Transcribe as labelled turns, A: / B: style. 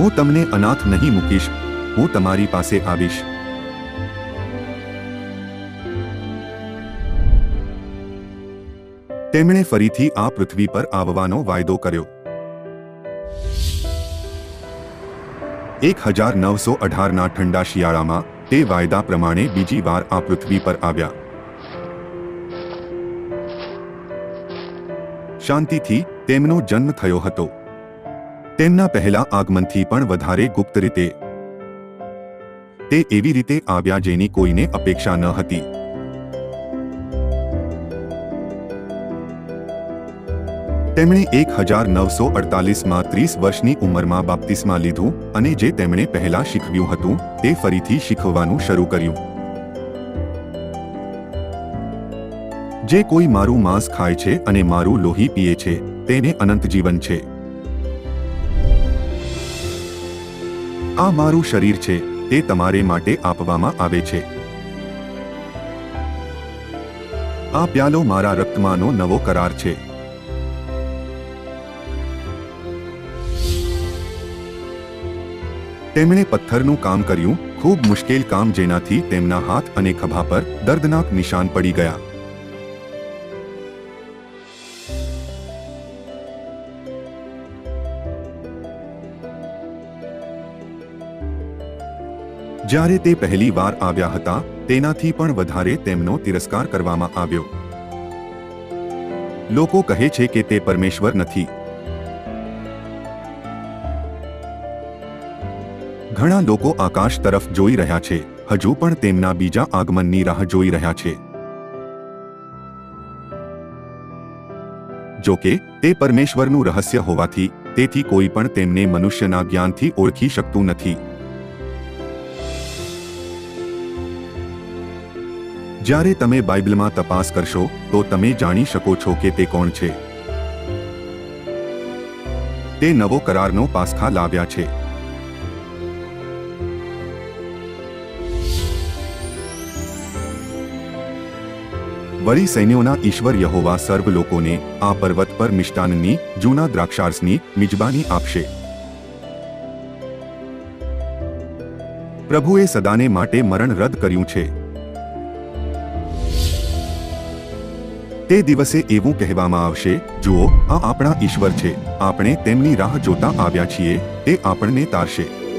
A: હું તમને અનાથ નહીં મૂકીશ. હું તમારી પાસે આવીશ. તેમણે ફરીથી આ પૃથ્વી પર આવવાનો વાયદો કર્યો. એક હજાર નવસો અઢારના ઠંડા શિયાળામાં તે વાયદા પ્રમાણે બીજી વાર આ પૃથ્વી પર આવ્યા. શાંતિથી તેમનો જન્મ થયો હતો. તેમના પહેલા આગમનથી પણ વધારે ગુપ્ત રીતે. તે એવી રીતે આવ્યા જેની કોઈને અપેક્ષા ન હતી. તેમણે એક હજાર નવસો અડતાલીસમાં ત્રીસ વર્ષની ઉંમરમાં બાપ્તિસ્મા લીધું અને જે તેમણે પહેલા શીખવ્યું હતું તે ફરીથી શીખવવાનું શરૂ કર્યું. જે કોઈ મારું માંસ ખાય છે અને મારું લોહી પીએ છે, તેને અનંત જીવન છે. આ મારું શરીર છે, તે તમારે માટે આપવામાં આવે છે. આ પ્યાલો મારા રક્તમાંનો નવો કરાર છે. તેમણે પથ્થરનું કામ કર્યું, ખૂબ મુશ્કેલ કામ જેનાથી તેમના હાથ અને ખભા પર દર્દનાક નિશાન પડી ગયા. જ્યારે તે પહેલી વાર આવ્યા હતા, તેનાથી પણ વધારે તેમનો તિરસ્કાર કરવામાં આવ્યો. લોકો કહે છે કે તે પરમેશ્વર નથી. ઘણા લોકો આકાશ તરફ જોઈ રહ્યા છે, હજુ પણ તેમના બીજા આગમનની રાહ જોઈ રહ્યા છે. જો કે, તે પરમેશ્વરનું રહસ્ય હોવાથી, તેથી કોઈ પણ તેમને મનુષ્યના જ્ઞાનથી ઓળખી શકતું નથી. જ્યારે તમે બાઇબલમાં તપાસ કરશો, તો તમે જાણી શકો છો કે તે કોણ છે. તે નવો કરારનો પાસખા લાવ્યા છે. વળી સૈન્યોના ઈશ્વર યહોવા સર્વ લોકોને આ પર્વત પર મિષ્ટાનની, જૂના દ્રાક્ષાર્સની, મિજબાની આપશે. પ્રભુએ સદાને માટે મરણ રદ કર્યું છે. તે દિવસે એવું કહેવામાં આવશે, જુઓ, આ આપણા ઈશ્વર છે. આપણે તેમની રાહ જોતા આવ્યા છીએ. તે આપણને તારશે.